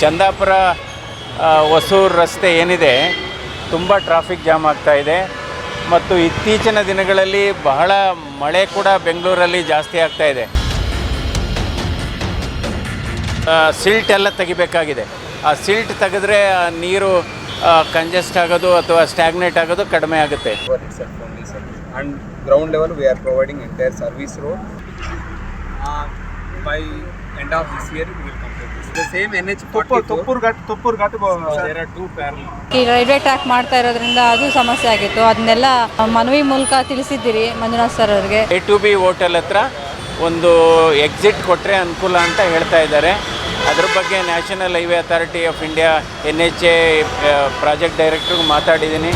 ಚಂದಾಪುರ ಹೊಸೂರು ರಸ್ತೆ ಏನಿದೆ ತುಂಬ ಟ್ರಾಫಿಕ್ ಜಾಮ್ ಆಗ್ತಾ ಇದೆ. ಮತ್ತು ಇತ್ತೀಚಿನ ದಿನಗಳಲ್ಲಿ ಬಹಳ ಮಳೆ ಕೂಡ ಬೆಂಗಳೂರಲ್ಲಿ ಜಾಸ್ತಿ ಆಗ್ತಾ ಇದೆ. ಸಿಲ್ಟ್ ಎಲ್ಲ ತೆಗಿಬೇಕಾಗಿದೆ. ಆ ಸಿಲ್ಟ್ ತೆಗೆದ್ರೆ ನೀರು ಕಂಜೆಸ್ಟ್ ಆಗೋದು ಅಥವಾ ಸ್ಟ್ಯಾಗ್ನೇಟ್ ಆಗೋದು ಕಡಿಮೆ ಆಗುತ್ತೆ. Ground level we are providing entire service road Uh, by end of this year we will complete this. The same NH 44. Thoppur Ghat Thoppur Ghat There are two parallel. ಈ railway track ಮಾಡ್ತಾ ಇರೋದ್ರಿಂದ ಅದು ಸಮಸ್ಯೆ ಆಗಿತ್ತು ಅದನ್ನೆಲ್ಲ ಮನವಿ ಮೂಲಕ ತಿಳಿಸಿದ್ದೀರಿ ಮಂಜುನಾಥ್ ಸರ್ ಅವ್ರಿಗೆ ಎ ಟು ಬಿ ಹೋಟೆಲ್ ಹತ್ರ ಒಂದು ಎಕ್ಸಿಟ್ ಕೊಟ್ಟರೆ ಅನುಕೂಲ ಅಂತ ಹೇಳ್ತಾ ಇದ್ದಾರೆ ಅದ್ರ ಬಗ್ಗೆ national highway authority of India N H A project ಡೈರೆಕ್ಟ್ರಿಗೆ ಮಾತಾಡಿದ್ದೀನಿ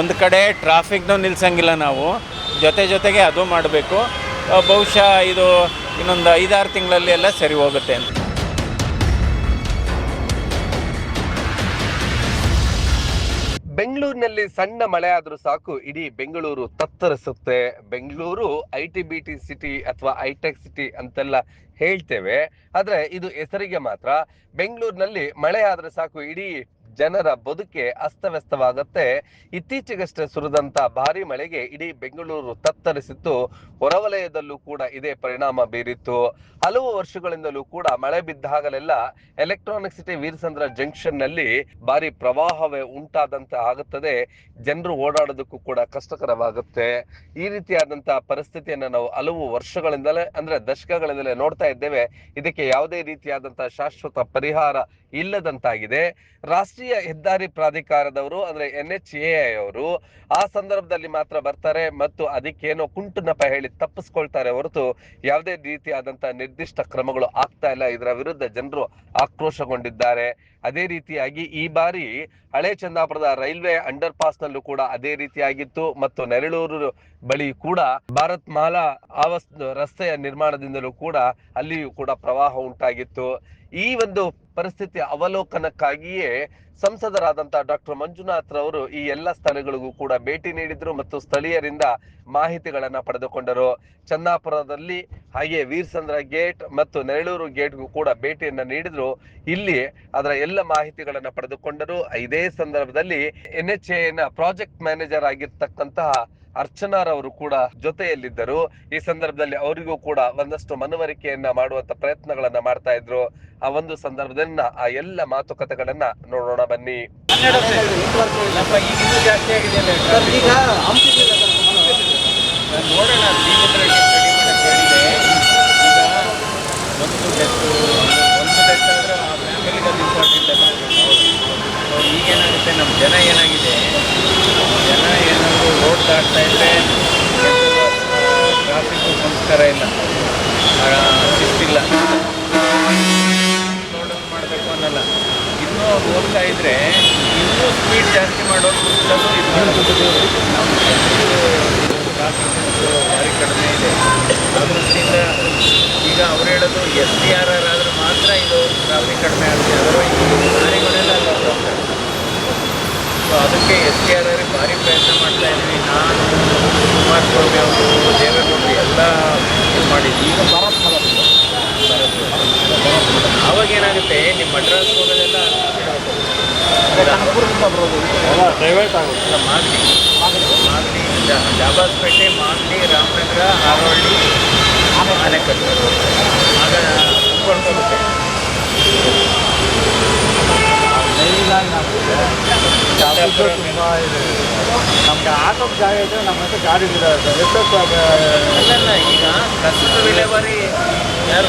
ಒಂದು ಕಡೆ ಟ್ರಾಫಿಕ್ನೂ ನಿಲ್ಸಂಗಿಲ್ಲ ನಾವು. ಜೊತೆ ಜೊತೆಗೆ ಅದು ಮಾಡಬೇಕು. ಬಹುಶಃ ಇದು ಇನ್ನೊಂದು ಐದಾರು ತಿಂಗಳಲ್ಲಿ ಎಲ್ಲ ಸರಿ ಹೋಗುತ್ತೆ ಅಂತ. ಬೆಂಗಳೂರಿನಲ್ಲಿ ಸಣ್ಣ ಮಳೆ ಆದ್ರೂ ಸಾಕು, ಇಡೀ Bengaluru ತತ್ತರಿಸುತ್ತೆ. Bengaluru I T B T city ಅಥವಾ ಐಟೆಕ್ ಸಿಟಿ ಅಂತೆಲ್ಲ ಹೇಳ್ತೇವೆ. ಆದರೆ ಇದು ಹೆಸರಿಗೆ ಮಾತ್ರ. ಬೆಂಗಳೂರಿನಲ್ಲಿ ಮಳೆ ಆದ್ರೆ ಸಾಕು, ಇಡೀ ಜನರ ಬದುಕೆ ಅಸ್ತವ್ಯಸ್ತವಾಗುತ್ತೆ. ಇತ್ತೀಚೆಗಷ್ಟೇ ಸುರಿದಂತ ಭಾರಿ ಮಳೆಗೆ ಇಡೀ ಬೆಂಗಳೂರು ತತ್ತರಿಸಿತ್ತು. ಹೊರವಲಯದಲ್ಲೂ ಕೂಡ ಇದೇ ಪರಿಣಾಮ ಬೀರಿತ್ತು. ಹಲವು ವರ್ಷಗಳಿಂದಲೂ ಕೂಡ ಮಳೆ ಬಿದ್ದಾಗಲೆಲ್ಲ ಎಲೆಕ್ಟ್ರಾನಿಕ್ ಸಿಟಿ ವೀರಸಂದ್ರ ಜಂಕ್ಷನ್ನಲ್ಲಿ ಭಾರಿ ಪ್ರವಾಹವೇ ಉಂಟಾದಂತೆ ಆಗುತ್ತದೆ. ಜನರು ಓಡಾಡೋದಕ್ಕೂ ಕೂಡ ಕಷ್ಟಕರವಾಗುತ್ತೆ. ಈ ರೀತಿಯಾದಂತಹ ಪರಿಸ್ಥಿತಿಯನ್ನು ನಾವು ಹಲವು ವರ್ಷಗಳಿಂದಲೇ ಅಂದ್ರೆ ದಶಕಗಳಿಂದಲೇ ನೋಡ್ತಾ ಇದ್ದೇವೆ. ಇದಕ್ಕೆ ಯಾವುದೇ ರೀತಿಯಾದಂತಹ ಶಾಶ್ವತ ಪರಿಹಾರ ಇಲ್ಲದಂತಾಗಿದೆ. ರಾಷ್ಟ್ರೀಯ ಹೆದ್ದಾರಿ ಪ್ರಾಧಿಕಾರದವರು, ಅಂದ್ರೆ ಎನ್ ಎಚ್ ಎ ಅವರು ಆ ಸಂದರ್ಭದಲ್ಲಿ ಮಾತ್ರ ಬರ್ತಾರೆ ಮತ್ತು ಅದಕ್ಕೇನೋ ಕುಂಟು ನೆಪ ಹೇಳಿ ತಪ್ಪಿಸ್ಕೊಳ್ತಾರೆ ಹೊರತು ಯಾವುದೇ ರೀತಿಯಾದಂತಹ ನಿರ್ದಿಷ್ಟ ಕ್ರಮಗಳು ಆಗ್ತಾ ಇಲ್ಲ. ಇದರ ವಿರುದ್ಧ ಜನರು ಆಕ್ರೋಶಗೊಂಡಿದ್ದಾರೆ. ಅದೇ ರೀತಿಯಾಗಿ ಈ ಬಾರಿ ಹಳೆ ಚಂದಾಪುರದ ರೈಲ್ವೆ ಅಂಡರ್ ಪಾಸ್ ನಲ್ಲೂ ಕೂಡ ಅದೇ ರೀತಿಯಾಗಿತ್ತು ಮತ್ತು ನೆರಳೂರು ಬಳಿ ಕೂಡ ಭಾರತ್ ಮಾಲಾ ಆವಸ್ ರಸ್ತೆಯ ನಿರ್ಮಾಣದಿಂದಲೂ ಕೂಡ ಅಲ್ಲಿಯೂ ಕೂಡ ಪ್ರವಾಹ ಉಂಟಾಗಿತ್ತು. ಈ ಒಂದು ಪರಿಸ್ಥಿತಿಯ ಅವಲೋಕನಕ್ಕಾಗಿಯೇ ಸಂಸದರಾದಂತಹ ಡಾಕ್ಟರ್ ಮಂಜುನಾಥ್ ರವರು ಈ ಎಲ್ಲ ಸ್ಥಳಗಳಿಗೂ ಕೂಡ ಭೇಟಿ ನೀಡಿದ್ರು ಮತ್ತು ಸ್ಥಳೀಯರಿಂದ ಮಾಹಿತಿಗಳನ್ನ ಪಡೆದುಕೊಂಡರು. ಚನ್ನಾಪುರದಲ್ಲಿ ಹಾಗೆ ವೀರಸಂದ್ರ ಗೇಟ್ ಮತ್ತು ನೆರಳೂರು ಗೇಟ್ಗೂ ಕೂಡ ಭೇಟಿಯನ್ನ ನೀಡಿದ್ರು. ಇಲ್ಲಿ ಅದರ ಎಲ್ಲ ಮಾಹಿತಿಗಳನ್ನ ಪಡೆದುಕೊಂಡರು. ಇದೇ ಸಂದರ್ಭದಲ್ಲಿ ಎನ್ ಎಚ್ನ ಪ್ರಾಜೆಕ್ಟ್ ಮ್ಯಾನೇಜರ್ ಆಗಿರ್ತಕ್ಕಂತಹ ಅರ್ಚನಾರವರು ಕೂಡ ಜೊತೆಯಲ್ಲಿದ್ದರು. ಈ ಸಂದರ್ಭದಲ್ಲಿ ಅವರಿಗೂ ಕೂಡ ಒಂದಷ್ಟು ಮನವರಿಕೆಯನ್ನ ಮಾಡುವಂತ ಪ್ರಯತ್ನಗಳನ್ನ ಮಾಡ್ತಾ ಇದ್ರು. ಆ ಒಂದು ಸಂದರ್ಭದನ್ನ ಆ ಎಲ್ಲ ಮಾತುಕತೆಗಳನ್ನ ನೋಡೋಣ ಬನ್ನಿ. ನೋಡೋಣ ಈಗೇನಾಗುತ್ತೆ ನಮ್ಮ ಜನ ಏನಾಗಿದೆ? ಜನ ಏನಾದರೂ ರೋಡ್ ದಾಟ್ತಾ ಇದ್ದರೆ ಟ್ರಾಫಿಕ್ ಸಂಸ್ಕಾರ ಇಲ್ಲ. ಶಿಸ್ತಿಲ್ಲ. ರೋಡನ್ನು ಮಾಡಬೇಕು ಅನ್ನಲ್ಲ. ಇನ್ನೂ ಹೋಗ್ತಾ ಇದ್ರೆ ಇನ್ನೂ ಸ್ಪೀಡ್ ಜಾಸ್ತಿ ಮಾಡೋದು ಇದು ನಮ್ಮ ಟ್ರಾಫಿಕ್ ಭಾರಿ ಕಡಿಮೆ ಇದೆ. ದೃಷ್ಟಿಯಿಂದ ಈಗ ಅವ್ರು ಹೇಳೋದು ಎಸ್ ಟಿ ಆರ್ ಆರ್ ಆದರೂ ಮಾತ್ರ ಇದು ಟ್ರಾಫಿಕ್ ಕಡಿಮೆ ಆಗುತ್ತೆ. ಅದರ್ವೈಸ್ ಲಾರಿಗಳೆಲ್ಲ ಅಲ್ಲಿ ಹೋಗ್ತಾರೆ ಸೊ ಅದಕ್ಕೆ ಎಸ್ ಕೆ ಆರ್ ಅವ್ರಿಗೆ ಭಾರಿ ಪ್ರಯತ್ನ ಮಾಡ್ತಾ ಇದ್ದೀವಿ. ನಾನು ಕುಮಾರಸ್ವಾಮಿ ಅವರು ದೇವೇಗೌಡರು ಎಲ್ಲ ಇದು ಮಾಡಿದ್ವಿ. ಈಗ ಭಾರತ್ ಅವಾಗ ಏನಾಗುತ್ತೆ ನಿಮ್ಮ ಮಡ್ರಾಸ್ ಹೋಗೋದೆಲ್ಲ ಪ್ರೈವೇಟ್ ಆಗುತ್ತೆ. ಇಲ್ಲ, ಮಾಗಡಿ. ಮಾಗಡಿ. ಜಾ- ಜಾಬಾಸ್ಪೇಟೆ ಮಾಗಡಿ ರಾಮನಗರ ಆರೋಳ್ಳಿ ಆನೆಕಟ್ಟು ಆಗ ಉಳ್ಕೊಂಡ್ಬರುತ್ತೆ ಟ್ರಾಫಿಕ್ ತುಂಬ ಇದೆ ಜಾಗ ಇದ್ದರೆ ನಮ್ಮ ಹತ್ರ ಗಾಡಿ ಇರೋದು ಅಲ್ಲಲ್ಲ ಈಗ ವಿಲೇವಾರಿ ಯಾರು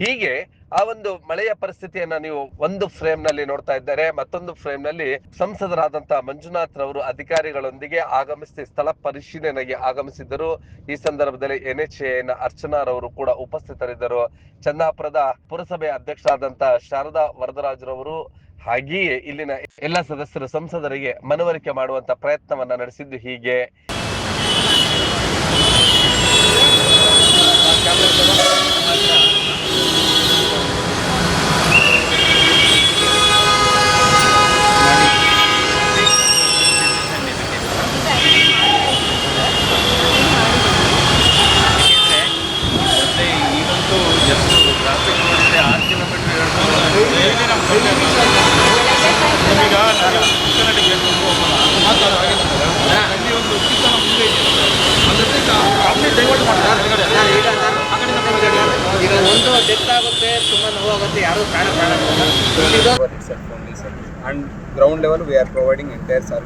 ಹೀಗೆ ಆ ಒಂದು ಮಳೆಯ ಪರಿಸ್ಥಿತಿಯನ್ನ ನೀವು ಒಂದು ಫ್ರೇಮ್ನಲ್ಲಿ ನೋಡ್ತಾ ಇದ್ದಾರೆ, ಮತ್ತೊಂದು ಫ್ರೇಮ್ನಲ್ಲಿ ಸಂಸದರಾದಂತಹ ಮಂಜುನಾಥ್ ರವರು ಅಧಿಕಾರಿಗಳೊಂದಿಗೆ ಆಗಮಿಸಿ ಸ್ಥಳ ಪರಿಶೀಲನೆಗೆ ಆಗಮಿಸಿದ್ದರು. ಈ ಸಂದರ್ಭದಲ್ಲಿ ಎನ್ ಎಚ್ ಎನ ಅರ್ಚನಾರವರು ಕೂಡ ಉಪಸ್ಥಿತರಿದ್ದರು. ಚಂದಾಪುರದ ಪುರಸಭೆ ಅಧ್ಯಕ್ಷರಾದಂತಹ ಶಾರದಾ ವರದರಾಜರವರು ಹಾಗೆಯೇ ಇಲ್ಲಿನ ಎಲ್ಲ ಸದಸ್ಯರು ಸಂಸದರಿಗೆ ಮನವರಿಕೆ ಮಾಡುವಂತ ಪ್ರಯತ್ನವನ್ನ ನಡೆಸಿದ್ದು ಹೀಗೆ.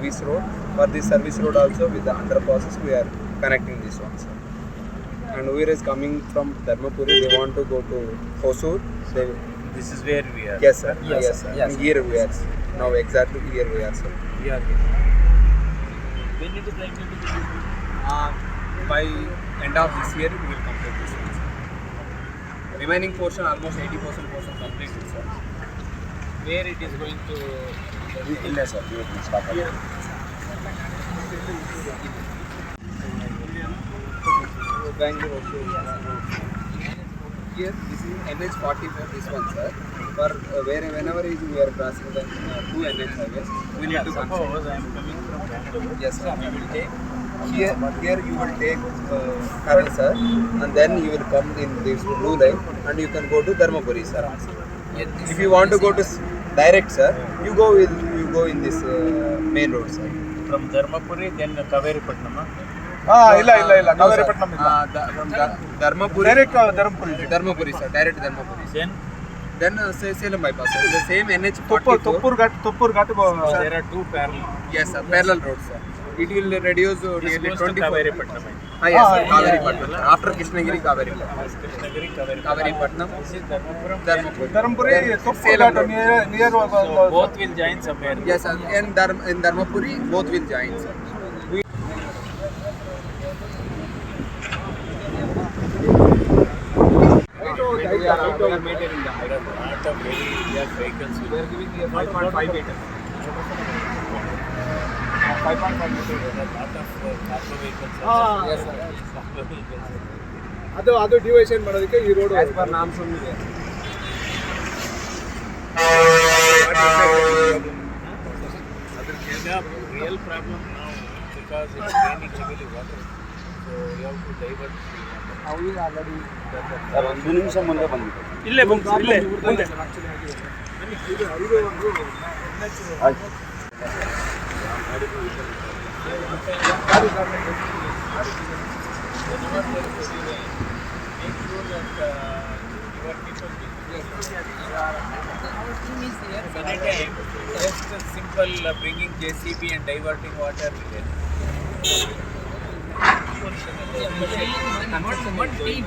service road. For this service road also with the underpasses we are connecting this one sir. And we is coming from Dharmapuri, they want to go to Hosur. so this is where we are. Yes sir. Yes, yes sir. Yes, sir. Here we are. Now exactly here we are sir. We are here. When it is likely to be uh, by end of this year we will complete this one sir. Remaining portion almost 80% portion completed sir. Where it is going to ಇಲ್ಲ sir Bangalore also. Here, this is NH 44, this one, sir. For uh, where, whenever is we are crossing the uh, two NH highways, we need to consider. Suppose I am coming from Bangalore. Yes, sir. We will take here. Here you will take uh, Karal, sir, and then you will come in this blue line, and you can go to Dharmapuri, sir. If you want to go to s- direct, sir, you go with you go in this uh, main road, sir. From Dharmapuri, then kaveri patnam ಇಲ್ಲ ಇಲ್ಲ ಇಲ್ಲ ಕಾವೇರಿಪಟ್ಟಣಂ ಇಲ್ಲ Uh, the, from Dha- Dharmapuri. Direct Dharmapuri Dharmapuri, sir. Direct Dharmapuri. Then Then uh, say Salem bypass. Sir. The same NH Thoppur 44. Thoppur Ghat Thoppur Ghat there are two parallel. Yes, sir. Parallel road, sir. It will reduce uh, This nearly goes to 24. Kaveripatnam. Ah, yes, sir. Ah, Kaveri yeah, Patnam. yeah. After Krishnagiri, Kaveri Patnam. Krishnagiri, Kaveripatnam. Kaveri Patnam. This is Dharmapuram. Dharmapuri. Dharmapuri Then Thoppur Salem Ghat road. Near near So both will join somewhere. Yes, sir. In, Dharm, in Dharmapuri, both will join, sir. We are after maintaining the height. There are lot of very young vehicles. We are giving here 5.5 meters. 5.5 meters. There are lot of uh, cargo vehicles. Ah. ಅದು ಅದು deviation ಮಾಡೋದಕ್ಕೆ ಈ road ನಾಮ್ ಸುಮ್ಮನೆ real problem ಒಂದು ನಿಮಿಷ ಮುಂದೆ ಇಲ್ಲೇ Just simple uh, bringing JCB and diverting water. I'm not so much deep.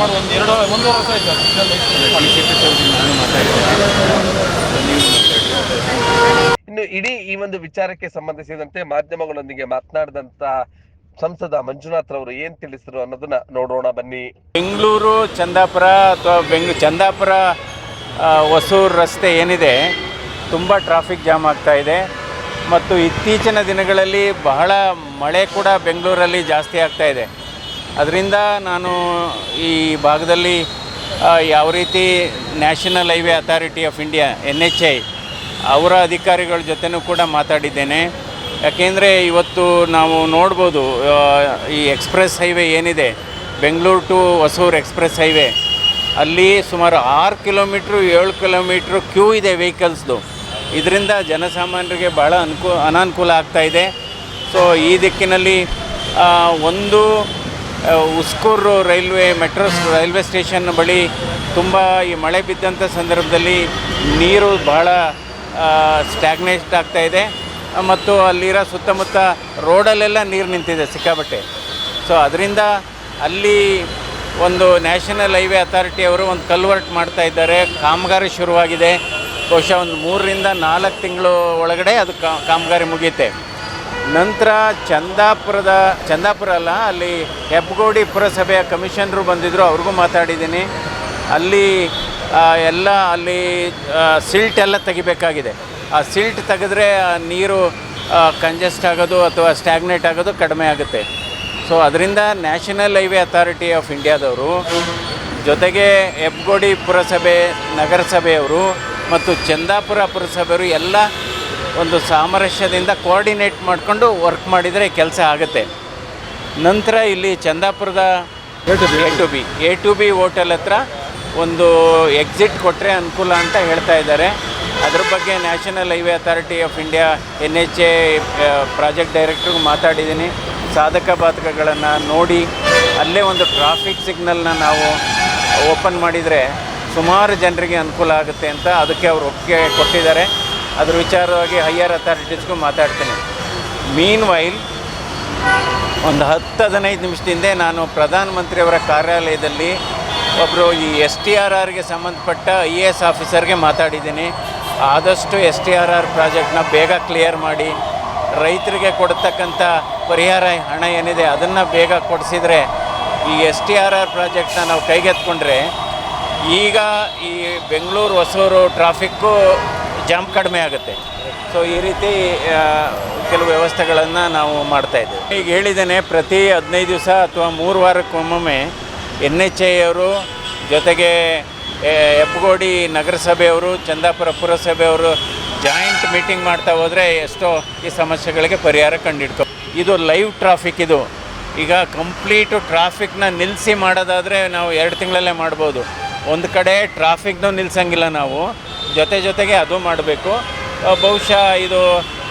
National ಒಂದು ಎರಡು ಒಂದೂವರೆ ವರ್ಷ ಆಯ್ತು ನಾನು ಮಾತಾಡಿದ್ದೇನೆ ಇನ್ನು ಇಡೀ ಈ ಒಂದು ವಿಚಾರಕ್ಕೆ ಸಂಬಂಧಿಸಿದಂತೆ ಮಾಧ್ಯಮಗಳೊಂದಿಗೆ ಮಾತನಾಡಿದಂತ ಸಂಸದ ಮಂಜುನಾಥ್ ಅವರು ಏನ್ ತಿಳಿಸಿದ್ರು ಅನ್ನೋದನ್ನ ನೋಡೋಣ ಬನ್ನಿ. ಬೆಂಗಳೂರು ಚಂದಾಪುರ ಅಥವಾ ಬೆಂಗ್ ಚಂದಾಪುರ ಹೊಸೂರು ರಸ್ತೆ ಏನಿದೆ ತುಂಬ ಟ್ರಾಫಿಕ್ ಜಾಮ್ ಆಗ್ತಾ ಇದೆ. ಮತ್ತು ಇತ್ತೀಚಿನ ದಿನಗಳಲ್ಲಿ ಬಹಳ ಮಳೆ ಕೂಡ ಬೆಂಗಳೂರಲ್ಲಿ ಜಾಸ್ತಿ ಆಗ್ತಾ ಇದೆ. ಅದರಿಂದ ನಾನು ಈ ಭಾಗದಲ್ಲಿ ಯಾವ ರೀತಿ national highway authority of India N H I ಅವರ ಅಧಿಕಾರಿಗಳ ಜೊತೆನೂ ಕೂಡ ಮಾತಾಡಿದ್ದೇನೆ. ಯಾಕೆಂದರೆ ಇವತ್ತು ನಾವು ನೋಡ್ಬೋದು ಈ ಎಕ್ಸ್ಪ್ರೆಸ್ ಹೈವೇ ಏನಿದೆ Bengaluru to Hosur express highway ಅಲ್ಲಿ ಸುಮಾರು ಆರು ಕಿಲೋಮೀಟ್ರು, ಏಳು ಕಿಲೋಮೀಟ್ರು ಕ್ಯೂ ಇದೆ ವೆಹಿಕಲ್ಸ್ದು ಇದರಿಂದ ಜನಸಾಮಾನ್ಯರಿಗೆ ಭಾಳ ಅನುಕೂ, ಅನಾನುಕೂಲ ಆಗ್ತಾ ಇದೆ. ಸೊ ಈ ದಿಕ್ಕಿನಲ್ಲಿ ಒಂದು Uskur railway, metro railway station ಬಳಿ ತುಂಬ ಈ ಮಳೆ ಬಿದ್ದಂಥ ಸಂದರ್ಭದಲ್ಲಿ ನೀರು ಬಹಳ ಸ್ಟ್ಯಾಗ್ನೇಟ್ ಆಗ್ತಾ ಇದೆ. ಮತ್ತು ಅಲ್ಲಿರೋ ಸುತ್ತಮುತ್ತ ರೋಡಲ್ಲೆಲ್ಲ ನೀರು ನಿಂತಿದೆ ಸಿಕ್ಕಾಬಟ್ಟೆ ಸೊ ಅದರಿಂದ ಅಲ್ಲಿ ಒಂದು ನ್ಯಾಷನಲ್ ಹೈವೇ ಅಥಾರಿಟಿಯವರು ಒಂದು ಕಲ್ವರ್ಟ್ ಮಾಡ್ತಾ ಇದ್ದಾರೆ. ಕಾಮಗಾರಿ ಶುರುವಾಗಿದೆ. ಬಹುಶಃ ಒಂದು ಮೂರರಿಂದ ನಾಲ್ಕು ತಿಂಗಳು ಒಳಗಡೆ ಅದು ಕಾಮಗಾರಿ ಮುಗಿಯುತ್ತೆ. ನಂತರ ಚಂದಾಪುರದ, ಚಂದಾಪುರ ಅಲ್ಲ, ಅಲ್ಲಿ ಹೆಬ್ಬಗೋಡಿ ಪುರಸಭೆಯ ಕಮಿಷನರು ಬಂದಿದ್ದರು ಅವ್ರಿಗೂ ಮಾತಾಡಿದ್ದೀನಿ. ಅಲ್ಲಿ ಎಲ್ಲ ಅಲ್ಲಿ ಸಿಲ್ಟ್ ಎಲ್ಲ ತೆಗಿಬೇಕಾಗಿದೆ. ಆ ಸಿಲ್ಟ್ ತೆಗೆದ್ರೆ ನೀರು ಕಂಜೆಸ್ಟ್ ಆಗೋದು ಅಥವಾ ಸ್ಟ್ಯಾಗ್ನೇಟ್ ಆಗೋದು ಕಡಿಮೆ ಆಗುತ್ತೆ. ಸೊ ಅದರಿಂದ ನ್ಯಾಷನಲ್ ಹೈವೇ ಅಥಾರಿಟಿ ಆಫ್ ಇಂಡಿಯಾದವರು ಜೊತೆಗೆ ಹೆಬ್ಗೋಡಿ ಪುರಸಭೆ, ನಗರಸಭೆಯವರು ಮತ್ತು ಚಂದಾಪುರ ಪುರಸಭೆಯವರು ಎಲ್ಲ ಒಂದು ಸಾಮರಸ್ಯದಿಂದ ಕೋಆರ್ಡಿನೇಟ್ ಮಾಡಿಕೊಂಡು ವರ್ಕ್ ಮಾಡಿದರೆ ಕೆಲಸ ಆಗುತ್ತೆ. ನಂತರ ಇಲ್ಲಿ ಚಂದಾಪುರದ A to B A to B hotel ಹತ್ರ ಒಂದು ಎಕ್ಸಿಟ್ ಕೊಟ್ಟರೆ ಅನುಕೂಲ ಅಂತ ಹೇಳ್ತಾ ಇದ್ದಾರೆ. ಅದ್ರ ಬಗ್ಗೆ national highway authority of India N H A project ಡೈರೆಕ್ಟ್ರಿಗೆ ಮಾತಾಡಿದ್ದೀನಿ. ಸಾಧಕ ಬಾಧಕಗಳನ್ನು ನೋಡಿ ಅಲ್ಲೇ ಒಂದು ಟ್ರಾಫಿಕ್ ಸಿಗ್ನಲ್ನ ನಾವು ಓಪನ್ ಮಾಡಿದರೆ ಸುಮಾರು ಜನರಿಗೆ ಅನುಕೂಲ ಆಗುತ್ತೆ ಅಂತ ಅದಕ್ಕೆ ಅವರು ಒಪ್ಪಿಗೆ ಕೊಟ್ಟಿದ್ದಾರೆ. ಅದ್ರ ವಿಚಾರವಾಗಿ ಹೈಯರ್ ಅಥಾರಿಟೀಸ್ಗೂ ಮಾತಾಡ್ತೀನಿ. ಮೀನ್ ವೈಲ್ ಒಂದು ಹತ್ತು ಹದಿನೈದು ನಿಮಿಷದಿಂದ ನಾನು ಪ್ರಧಾನಮಂತ್ರಿಯವರ ಕಾರ್ಯಾಲಯದಲ್ಲಿ ಒಬ್ಬರು ಈ ಎಸ್ ಟಿ ಆರ್ ಆರ್ಗೆ ಸಂಬಂಧಪಟ್ಟ ಐ ಎ ಎಸ್ ಆಫೀಸರ್ಗೆ ಮಾತಾಡಿದ್ದೀನಿ. ಆದಷ್ಟು ಎಸ್ ಟಿ ಆರ್ ಆರ್ ಪ್ರಾಜೆಕ್ಟ್ನ ಬೇಗ ಕ್ಲಿಯರ್ ಮಾಡಿ, ರೈತರಿಗೆ ಕೊಡ್ತಕ್ಕಂಥ ಪರಿಹಾರ ಹಣ ಏನಿದೆ ಅದನ್ನು ಬೇಗ ಕೊಡಿಸಿದರೆ ಈ ಎಸ್ ಟಿ ಆರ್ ಆರ್ ಪ್ರಾಜೆಕ್ಟ್ನ ನಾವು ಕೈಗೆತ್ಕೊಂಡ್ರೆ ಈಗ ಈ ಬೆಂಗಳೂರು ಹೊಸೂರು ಟ್ರಾಫಿಕ್ಕು ಜಾಮ್ ಕಡಿಮೆ ಆಗುತ್ತೆ. ಸೊ ಈ ರೀತಿ ಕೆಲವು ವ್ಯವಸ್ಥೆಗಳನ್ನು ನಾವು ಮಾಡ್ತಾ ಇದ್ದೇವೆ. ಈಗ ಹೇಳಿದ್ದೇನೆ, ಪ್ರತಿ ಹದಿನೈದು ದಿವಸ ಅಥವಾ ಮೂರು ವಾರಕ್ಕೊಮ್ಮೊಮ್ಮೆ ಎನ್ ಎಚ್ ಐಯವರು ಜೊತೆಗೆ ಹೆಬ್ಬಗೋಡಿ ನಗರಸಭೆಯವರು, ಚಂದಾಪುರ ಪುರಸಭೆಯವರು ಜಾಯಿಂಟ್ ಮೀಟಿಂಗ್ ಮಾಡ್ತಾ ಹೋದರೆ ಎಷ್ಟೋ ಈ ಸಮಸ್ಯೆಗಳಿಗೆ ಪರಿಹಾರ ಕಂಡಿಡ್ಕೊ, ಇದು ಲೈವ್ ಟ್ರಾಫಿಕ್ ಇದು. ಈಗ ಕಂಪ್ಲೀಟು ಟ್ರಾಫಿಕ್ನ ನಿಲ್ಲಿಸಿ ಮಾಡೋದಾದರೆ ನಾವು ಎರಡು ತಿಂಗಳಲ್ಲೇ ಮಾಡ್ಬೋದು. ಒಂದು ಕಡೆ ಟ್ರಾಫಿಕ್ನೂ ನಿಲ್ಸಂಗಿಲ್ಲ ನಾವು. ಜೊತೆ ಜೊತೆಗೆ ಅದು ಮಾಡಬೇಕು. ಬಹುಶಃ ಇದು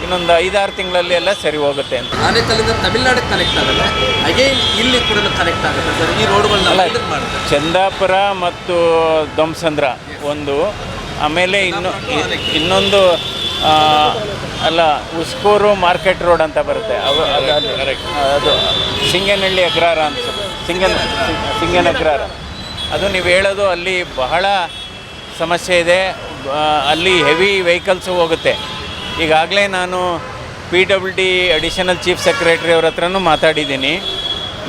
ಇನ್ನೊಂದು ಐದಾರು ತಿಂಗಳಲ್ಲಿ ಎಲ್ಲ ಸರಿ ಹೋಗುತ್ತೆ ಅಂತ. ಆನೇಕಲ್ಲಿಂದ ತಮಿಳ್ನಾಡಿಗೆ ಕನೆಕ್ಟ್ ಆಗಲ್ಲ. ಅಗೇನ್ ಇಲ್ಲಿ ಕೂಡ ಕನೆಕ್ಟ್ ಆಗುತ್ತೆ. ಸರ್ ಈ ರೋಡ್ಗಳನ್ನೆಲ್ಲ ಚಂದಾಪುರ ಮತ್ತು ಧ್ವಂಸಂದ್ರ ಒಂದು. ಆಮೇಲೆ ಇನ್ನು ಇನ್ನೊಂದು ಅಲ್ಲ ಉಸ್ಕೂರು ಮಾರ್ಕೆಟ್ ರೋಡ್ ಅಂತ ಬರುತ್ತೆ. ಅವು ಅದು ಸಿಂಗನಹಳ್ಳಿ ಅಗ್ರಹಾರ ಅಂತ. ಸಿಂಗನ್ ಸಿಂಗನ ಅಗ್ರಹಾರ ಅದು ನೀವು ಹೇಳೋದು ಅಲ್ಲಿ ಬಹಳ ಸಮಸ್ಯೆ ಇದೆ. ಅಲ್ಲಿ ಹೆವಿ ವೆಹಿಕಲ್ಸು ಹೋಗುತ್ತೆ. ಈಗಾಗಲೇ ನಾನು P W D additional chief secretary ಅವ್ರ ಹತ್ರನೂ ಮಾತಾಡಿದ್ದೀನಿ.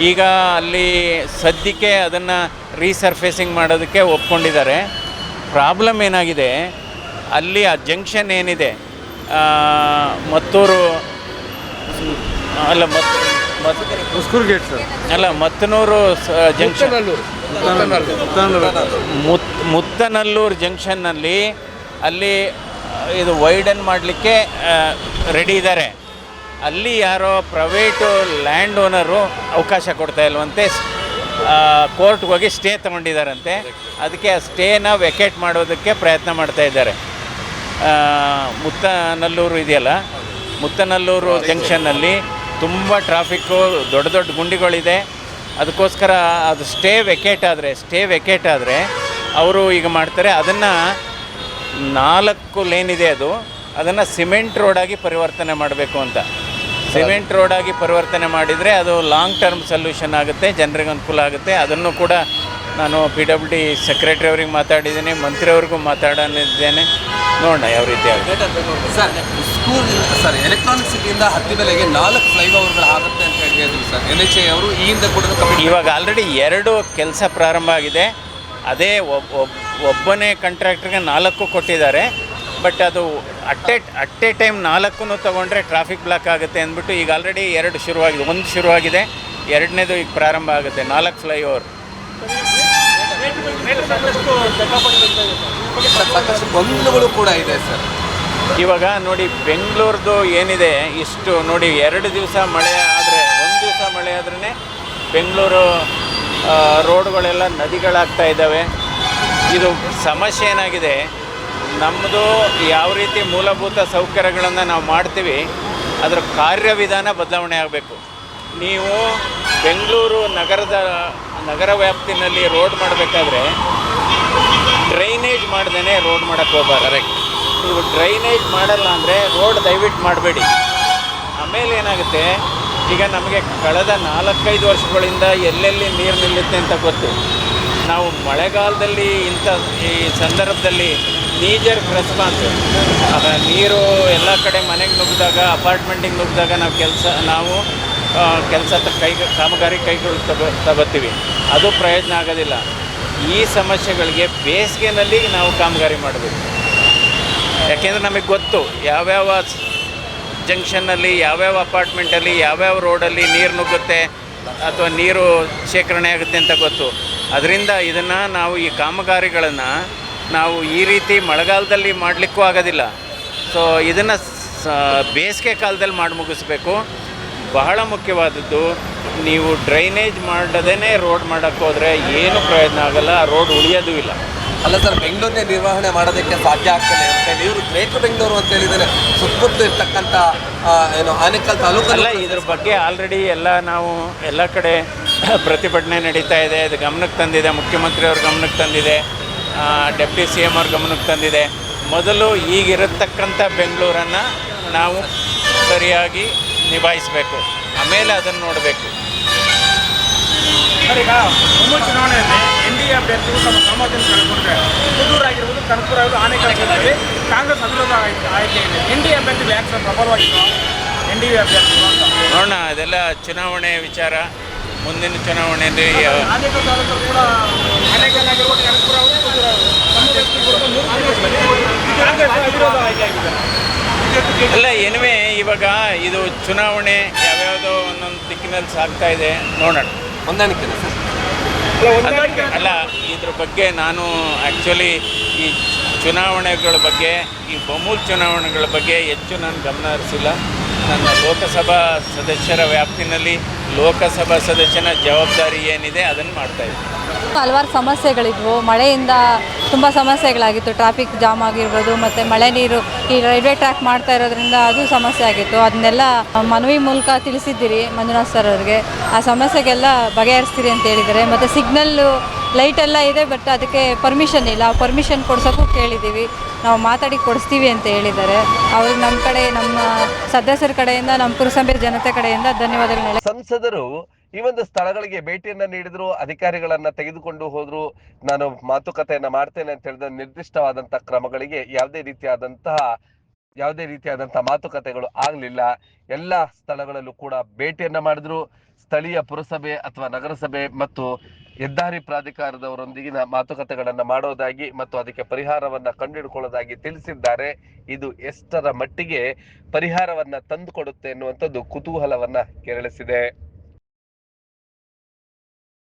ಈಗ ಅಲ್ಲಿ ಸದ್ಯಕ್ಕೆ ಅದನ್ನು ರೀಸರ್ಫೇಸಿಂಗ್ ಮಾಡೋದಕ್ಕೆ ಒಪ್ಕೊಂಡಿದ್ದಾರೆ. ಪ್ರಾಬ್ಲಮ್ ಏನಾಗಿದೆ? ಅಲ್ಲಿ ಆ ಜಂಕ್ಷನ್ ಏನಿದೆ? ಮತ್ತೂರು ಅಲ್ಲ ಮತ್ ಗೇಟ್ ಸರ್ ಅಲ್ಲ ಮತ್ತನೂರು ಜಂಕ್ಷನ್ ಮುತ್ ಮುತ್ತನಲ್ಲೂರು. ಜಂಕ್ಷನ್ನಲ್ಲಿ ಅಲ್ಲಿ ಇದು ವೈಡನ್ ಮಾಡಲಿಕ್ಕೆ ರೆಡಿ ಇದ್ದಾರೆ ಅಲ್ಲಿ ಯಾರೋ ಪ್ರೈವೇಟು ಲ್ಯಾಂಡ್ ಓನರು ಅವಕಾಶ ಕೊಡ್ತಾ ಇಲ್ವಂತೆ ಕೋರ್ಟ್ಗೆ ಹೋಗಿ ಸ್ಟೇ ತೊಗೊಂಡಿದ್ದಾರಂತೆ ಅದಕ್ಕೆ ಆ ಸ್ಟೇನ ವೆಕೇಟ್ ಮಾಡೋದಕ್ಕೆ ಪ್ರಯತ್ನ ಮಾಡ್ತಾ ಇದ್ದಾರೆ. ಮುತ್ತನಲ್ಲೂರು ಇದೆಯಲ್ಲ, ಮುತ್ತನಲ್ಲೂರು ಜಂಕ್ಷನ್ನಲ್ಲಿ ತುಂಬ ಟ್ರಾಫಿಕ್ಕು, ದೊಡ್ಡ ದೊಡ್ಡ ಗುಂಡಿಗಳಿದೆ. ಅದಕ್ಕೋಸ್ಕರ ಅದು ಸ್ಟೇ ವೆಕೇಟ್ ಆದರೆ, ಸ್ಟೇ ವೆಕೇಟ್ ಆದರೆ, ಅವರು ಈಗ ಮಾಡ್ತಾರೆ. ಅದನ್ನು ನಾಲ್ಕು ಲೇನ್ ಇದೆ ಅದು. ಅದನ್ನು ಸಿಮೆಂಟ್ ರೋಡಾಗಿ ಪರಿವರ್ತನೆ ಮಾಡಬೇಕು ಅಂತ. ಸಿಮೆಂಟ್ ರೋಡಾಗಿ ಪರಿವರ್ತನೆ ಮಾಡಿದರೆ ಅದು ಲಾಂಗ್ ಟರ್ಮ್ ಸೊಲ್ಯೂಷನ್ ಆಗುತ್ತೆ ಜನರಿಗೆ ಅನುಕೂಲ ಆಗುತ್ತೆ. ಅದನ್ನು ಕೂಡ ನಾನು ಪಿ ಡಬ್ಲ್ಯೂ ಡಿ ಸೆಕ್ರೆಟರಿ ಅವ್ರಿಗೆ ಮಾತಾಡಿದ್ದೀನಿ ಮಂತ್ರಿಯವ್ರಿಗೂ ಮಾತಾಡಿದ್ದೇನೆ ನೋಡೋಣ ಯಾವ ರೀತಿ ಆಗುತ್ತೆ. ಸರ್ ಸ್ಕೂಲ್ ಸರ್ ಎಲೆಕ್ಟ್ರಾನಿಕ್ ಸಿಟಿಯಿಂದ ಹತ್ತಿ ಬೆಲೆಗೆ ನಾಲ್ಕು ಫ್ಲೈಓವರ್ಗಳು ಆಗುತ್ತೆ ಅಂತ ಹೇಳಿ ಹೇಳಿದ್ರು ಸರ್ ಎನ್ ಎಚ್ ಎ ಅವರು ಈ ಹಿಂದೆ ಕೂಡ ಇವಾಗ ಆಲ್ರೆಡಿ ಎರಡು ಕೆಲಸ ಪ್ರಾರಂಭ ಆಗಿದೆ. ಅದೇ ಒಬ್- ಒಬ್- ಒಬ್ಬನೇ ಕಾಂಟ್ರಾಕ್ಟ್ರಿಗೆ ನಾಲ್ಕು ಕೊಟ್ಟಿದ್ದಾರೆ. ಬಟ್ ಅದು ಅಟ್ಟೆ ಅಟ್ಟೆ ಟೈಮ್ ನಾಲ್ಕು ತೊಗೊಂಡ್ರೆ ಟ್ರಾಫಿಕ್ ಬ್ಲಾಕ್ ಆಗುತ್ತೆ ಅಂದ್ಬಿಟ್ಟು ಈಗ ಆಲ್ರೆಡಿ ಎರಡು ಶುರುವಾಗಿದೆ. ಒಂದು ಶುರುವಾಗಿದೆ ಎರಡನೇದು ಈಗ ಪ್ರಾರಂಭ ಆಗುತ್ತೆ. ನಾಲ್ಕು ಫ್ಲೈಓವರ್ ಸಾಕಷ್ಟು ಗೊಂದಲಗಳು ಕೂಡ ಇದೆ ಸರ್. ಇವಾಗ ನೋಡಿ ಬೆಂಗಳೂರ್ದು ಏನಿದೆ ಇಷ್ಟು ನೋಡಿ ಎರಡು ದಿವಸ ಮಳೆ ಆದರೆ ಒಂದು ದಿವಸ ಮಳೆ ಆದ್ರೇ ಬೆಂಗಳೂರು ರೋಡ್ಗಳೆಲ್ಲ ನದಿಗಳಾಗ್ತಾ ಇದ್ದಾವೆ. ಇದು ಸಮಸ್ಯೆ ಏನಾಗಿದೆ? ನಮ್ಮದು ಯಾವ ರೀತಿ ಮೂಲಭೂತ ಸೌಕರ್ಯಗಳನ್ನು ನಾವು ಮಾಡ್ತೀವಿ ಅದರ ಕಾರ್ಯವಿಧಾನ ಬದಲಾವಣೆ ಆಗಬೇಕು. ನೀವು ಬೆಂಗಳೂರು ನಗರದ ನಗರ ವ್ಯಾಪ್ತಿನಲ್ಲಿ ರೋಡ್ ಮಾಡಬೇಕಾದ್ರೆ ಡ್ರೈನೇಜ್ ಮಾಡ್ದೇ ರೋಡ್ ಮಾಡೋಕ್ಕೆ ಹೋಗ್ಬಾರ್ದು. ನೀವು ಡ್ರೈನೇಜ್ ಮಾಡಲ್ಲ ಅಂದರೆ ರೋಡ್ ದಯವಿಟ್ಟು ಮಾಡಬೇಡಿ. ಆಮೇಲೆ ಏನಾಗುತ್ತೆ? ಈಗ ನಮಗೆ ಕಳೆದ ನಾಲ್ಕೈದು ವರ್ಷಗಳಿಂದ ಎಲ್ಲೆಲ್ಲಿ ನೀರು ನಿಲ್ಲುತ್ತೆ ಅಂತ ಗೊತ್ತು. ನಾವು ಮಳೆಗಾಲದಲ್ಲಿ ಇಂಥ ಈ ಸಂದರ್ಭದಲ್ಲಿ ನೀಜರ್ ರೆಸ್ಪಾನ್ಸ್ ನೀರು ಎಲ್ಲ ಕಡೆ ಮನೆಗೆ ನುಗ್ಗಿದಾಗ ಅಪಾರ್ಟ್ಮೆಂಟಿಗೆ ನುಗ್ಗಿದಾಗ ನಾವು ಕೆಲಸ ನಾವು ಕೆಲಸ ಕೈ, ಕಾಮಗಾರಿ ಕೈಗೊಳ್ ತಗೋ, ತಗೋತೀವಿ. ಅದು ಪ್ರಯೋಜನ ಆಗೋದಿಲ್ಲ. ಈ ಸಮಸ್ಯೆಗಳಿಗೆ ಬೇಸಿಗೆನಲ್ಲಿ ನಾವು ಕಾಮಗಾರಿ ಮಾಡಬೇಕು. ಯಾಕೆಂದರೆ ನಮಗೆ ಗೊತ್ತು, ಯಾವ್ಯಾವ ಜಂಕ್ಷನ್ನಲ್ಲಿ ಯಾವ್ಯಾವ ಅಪಾರ್ಟ್ಮೆಂಟಲ್ಲಿ, ಯಾವ್ಯಾವ ರೋಡಲ್ಲಿ ನೀರು ನುಗ್ಗುತ್ತೆ ಅಥವಾ ನೀರು ಶೇಖರಣೆ ಆಗುತ್ತೆ ಅಂತ ಗೊತ್ತು. ಅದರಿಂದ ಇದನ್ನು ನಾವು ಈ ಕಾಮಗಾರಿಗಳನ್ನು ನಾವು ಈ ರೀತಿ ಮಳೆಗಾಲದಲ್ಲಿ ಮಾಡಲಿಕ್ಕೂ ಆಗೋದಿಲ್ಲ. ಸೊ ಇದನ್ನು ಬೇಸಿಗೆ ಕಾಲದಲ್ಲಿ ಮಾಡಿ ಮುಗಿಸ್ಬೇಕು. ಬಹಳ ಮುಖ್ಯವಾದದ್ದು, ನೀವು ಡ್ರೈನೇಜ್ ಮಾಡದೇ ರೋಡ್ ಮಾಡೋಕ್ಕೋದ್ರೆ ಏನು ಪ್ರಯೋಜನ ಆಗಲ್ಲ ರೋಡ್ ಉಳಿಯೋದು ಇಲ್ಲ. ಅಲ್ಲ ಸರ್ ಬೆಂಗಳೂರಿನ ನಿರ್ವಹಣೆ ಮಾಡೋದಕ್ಕೆ ಸಾಧ್ಯ ಆಗ್ತದೆ ಅಂತ ಹೇಳಿ ಇವರು ಗ್ರೇಟರ್ ಬೆಂಗಳೂರು ಅಂತ ಹೇಳಿದರೆ ಸುತ್ತಮುತ್ತ ಇರ್ತಕ್ಕಂಥ ಏನು ಆನೇಕಲ್ ತಾಲೂಕಲ್ಲ ಅಲ್ಲ ಇದ್ರ ಬಗ್ಗೆ ಆಲ್ರೆಡಿ ಎಲ್ಲ ನಾವು ಎಲ್ಲ ಕಡೆ ಪ್ರತಿಭಟನೆ ನಡೀತಾ ಇದೆ. ಇದು ಗಮನಕ್ಕೆ ತಂದಿದೆ. ಮುಖ್ಯಮಂತ್ರಿ ಅವ್ರ ಗಮನಕ್ಕೆ ತಂದಿದೆ. ಡೆಪ್ಟಿ ಸಿ ಎಂ ಅವ್ರ ಗಮನಕ್ಕೆ ತಂದಿದೆ. ಮೊದಲು ಈಗಿರತಕ್ಕಂಥ ಬೆಂಗಳೂರನ್ನು ನಾವು ಸರಿಯಾಗಿ ನಿಭಾಯಿಸಬೇಕು. ಆಮೇಲೆ ಅದನ್ನು ನೋಡಬೇಕು. ಸರ್ ಈಗ ಮುಂಬೈ ಚುನಾವಣೆಯಲ್ಲಿ ಎನ್ ಡಿ ಎ ಅಭ್ಯರ್ಥಿಗಳು ತಮ್ಮ ಸಾಮರ್ಥ್ಯ ಕಳ್ಕೊಂಡ್ರೆ ಪುದೂರು ಆಗಿರ್ಬೋದು ಕನಕಪುರ ಆಗಿರ್ಬೋದು ಆನೇಕಲ್ ಕ್ಷೇತ್ರದಲ್ಲಿ ಕಾಂಗ್ರೆಸ್ ಅವಿರೋಧ ಆಯ್ಕೆ ಆಯ್ಕೆ ಇದೆ. ಎನ್ ಡಿ ಎ ಅಭ್ಯರ್ಥಿಗಳು ಯಾಕೆ ಸರ್ ಪ್ರಬಲವಾಗಿತ್ತು ಎನ್ ಡಿ ಎ ಅಭ್ಯರ್ಥಿಗಳು ಅಂತ. ನೋಡೋಣ ಅದೆಲ್ಲ ಚುನಾವಣೆ ವಿಚಾರ. ಮುಂದಿನ ಚುನಾವಣೆಯಲ್ಲಿ ಆನೇಕಲ್ ಕೂಡ ಆಗಿರ್ಬೋದು ಕನಕಪುರ ಕಾಂಗ್ರೆಸ್ ಅವಿರೋಧ ಆಯ್ಕೆ ಆಗಿದೆ. ಅಲ್ಲ ಎನಿವೆ ಇವಾಗ ಇದು ಚುನಾವಣೆ ಯಾವ್ಯಾವುದೋ ಒಂದೊಂದು ದಿಕ್ಕಿನಲ್ಲಿ ಸಾಗ್ತಾ ಇದೆ. ನೋಡೋಣ. ಹೊಂದಾಣಿಕೆ ಸರ್. ಅಲ್ಲ ಇದ್ರ ಬಗ್ಗೆ ನಾನು ಆ್ಯಕ್ಚುಲಿ ಈ ಚುನಾವಣೆಗಳ ಬಗ್ಗೆ, ಈ ಬಮೂಲ್ ಚುನಾವಣೆಗಳ ಬಗ್ಗೆ ಹೆಚ್ಚು ನಾನು ಗಮನ ಹರಿಸಿಲ್ಲ. ನನ್ನ ಲೋಕಸಭಾ ಸದಸ್ಯರ ವ್ಯಾಪ್ತಿನಲ್ಲಿ ಲೋಕಸಭಾ ಸದಸ್ಯನ ಜವಾಬ್ದಾರಿ ಏನಿದೆ ಅದನ್ನು ಮಾಡ್ತಾ ಇದ್ದೀನಿ. ಹಲವಾರು ಸಮಸ್ಯೆಗಳಿದ್ವು. ಮಳೆಯಿಂದ ತುಂಬ ಸಮಸ್ಯೆಗಳಾಗಿತ್ತು. ಟ್ರಾಫಿಕ್ ಜಾಮ್ ಆಗಿರ್ಬೋದು, ಮತ್ತು ಮಳೆ ನೀರು, ಈ ರೈಲ್ವೆ ಟ್ರ್ಯಾಕ್ ಮಾಡ್ತಾ ಇರೋದ್ರಿಂದ ಅದು ಸಮಸ್ಯೆ ಆಗಿತ್ತು. ಅದನ್ನೆಲ್ಲ ಮನವಿ ಮೂಲಕ ತಿಳಿಸಿದ್ದೀರಿ ಮಂಜುನಾಥ್ ಸರ್ ಅವ್ರಿಗೆ. ಆ ಸಮಸ್ಯೆಗೆಲ್ಲ ಬಗೆಹರಿಸ್ತೀರಿ ಅಂತ ಹೇಳಿದರೆ ಮತ್ತು ಸಿಗ್ನಲ್ಲು ಲೈಟ್ ಎಲ್ಲ ಇದೆ ಬಟ್ ಅದಕ್ಕೆ ಪರ್ಮಿಷನ್ ಇಲ್ಲ. ಪರ್ಮಿಷನ್ ಕೊಡ್ಸೋಕ್ಕೂ ಕೇಳಿದ್ದೀವಿ ನಾವು ಮಾತಾಡಿ ಕೊಡಿಸ್ತೀವಿ ಅಂತ ಹೇಳಿದ್ದಾರೆ. ಅವ್ರಿಗೆ ನಮ್ಮ ಕಡೆ, ನಮ್ಮ ಸದಸ್ಯರ ಕಡೆಯಿಂದ, ನಮ್ಮ ಪುರಸಭೆ ಜನತೆ ಕಡೆಯಿಂದ ಧನ್ಯವಾದಗಳು ಸಂಸದರು ಈ ಒಂದು ಸ್ಥಳಗಳಿಗೆ ಭೇಟಿಯನ್ನ ನೀಡಿದ್ರು, ಅಧಿಕಾರಿಗಳನ್ನ ತೆಗೆದುಕೊಂಡು ಹೋದ್ರು. ನಾನು ಮಾತುಕತೆಯನ್ನ ಮಾಡ್ತೇನೆ ಅಂತ ಹೇಳಿದ ನಿರ್ದಿಷ್ಟವಾದಂತಹ ಕ್ರಮಗಳಿಗೆ ಯಾವುದೇ ರೀತಿಯಾದಂತಹ ಯಾವುದೇ ರೀತಿಯಾದಂತಹ ಮಾತುಕತೆಗಳು ಆಗ್ಲಿಲ್ಲ. ಎಲ್ಲ ಸ್ಥಳಗಳಲ್ಲೂ ಕೂಡ ಭೇಟಿಯನ್ನ ಮಾಡಿದ್ರು. ಸ್ಥಳೀಯ ಪುರಸಭೆ ಅಥವಾ ನಗರಸಭೆ ಮತ್ತು ಹೆದ್ದಾರಿ ಪ್ರಾಧಿಕಾರದವರೊಂದಿಗಿನ ಮಾತುಕತೆಗಳನ್ನು ಮಾಡೋದಾಗಿ ಮತ್ತು ಅದಕ್ಕೆ ಪರಿಹಾರವನ್ನ ಕಂಡುಹಿಡ್ಕೊಳ್ಳೋದಾಗಿ ತಿಳಿಸಿದ್ದಾರೆ. ಇದು ಎಷ್ಟರ ಮಟ್ಟಿಗೆ ಪರಿಹಾರವನ್ನ ತಂದುಕೊಡುತ್ತೆ ಎನ್ನುವಂಥದ್ದು ಕುತೂಹಲವನ್ನ ಕೆರಳಿಸಿದೆ.